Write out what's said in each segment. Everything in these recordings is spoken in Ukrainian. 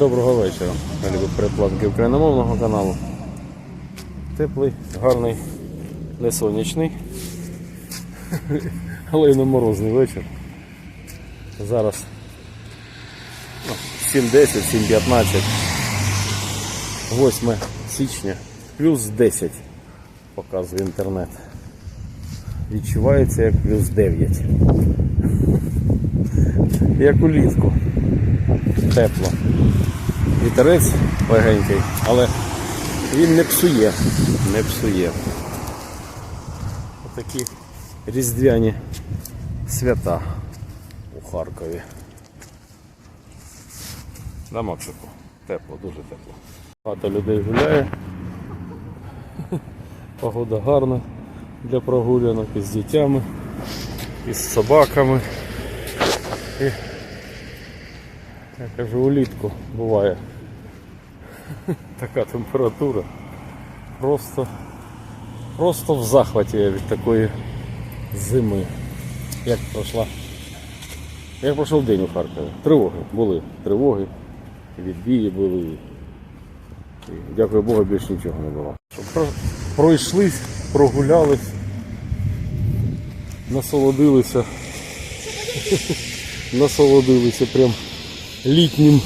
Доброго вечора, любі передплатники україномовного каналу. Теплий, гарний, не сонячний, але й не морозний вечір. Зараз ну, 7.10, 7.15, 8 січня, плюс 10 показує інтернет. Відчувається як плюс 9. Як улітку. Тепло. Вітерець легенький, але він не псує. Не псує. Отакі різдвяні свята у Харкові. На Максику. Тепло, дуже тепло. Багато людей гуляє. Погода гарна для прогулянок із дітями, із собаками. І, я кажу, улітку буває така температура. Просто, просто в захваті я від такої зими. Як пройшла. Як пройшов день у Харкові. Тривоги були. Тривоги, відбії були. І, дякую Богу, більше нічого не було. Пройшлись, прогулялись, насолодилися. Насолодилися прям літнім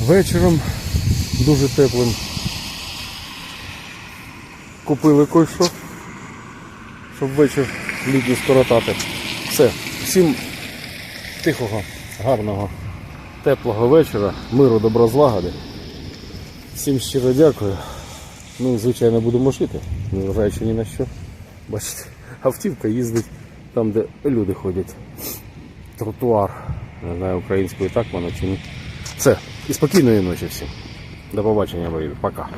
вечором, дуже теплим. Купили кое-що, щоб вечір літній скоротати. Все. Всім тихого, гарного, теплого вечора, миру, добра злагоди. Всім щиро дякую. Ну звичайно будемо шити, незважаючи ні на що. Бачите, автівка їздить там, де люди ходять. Тротуар. Не знаю, українською так воно чи ні. Все. І спокійної ночі всім. До побачення, бої. Пока.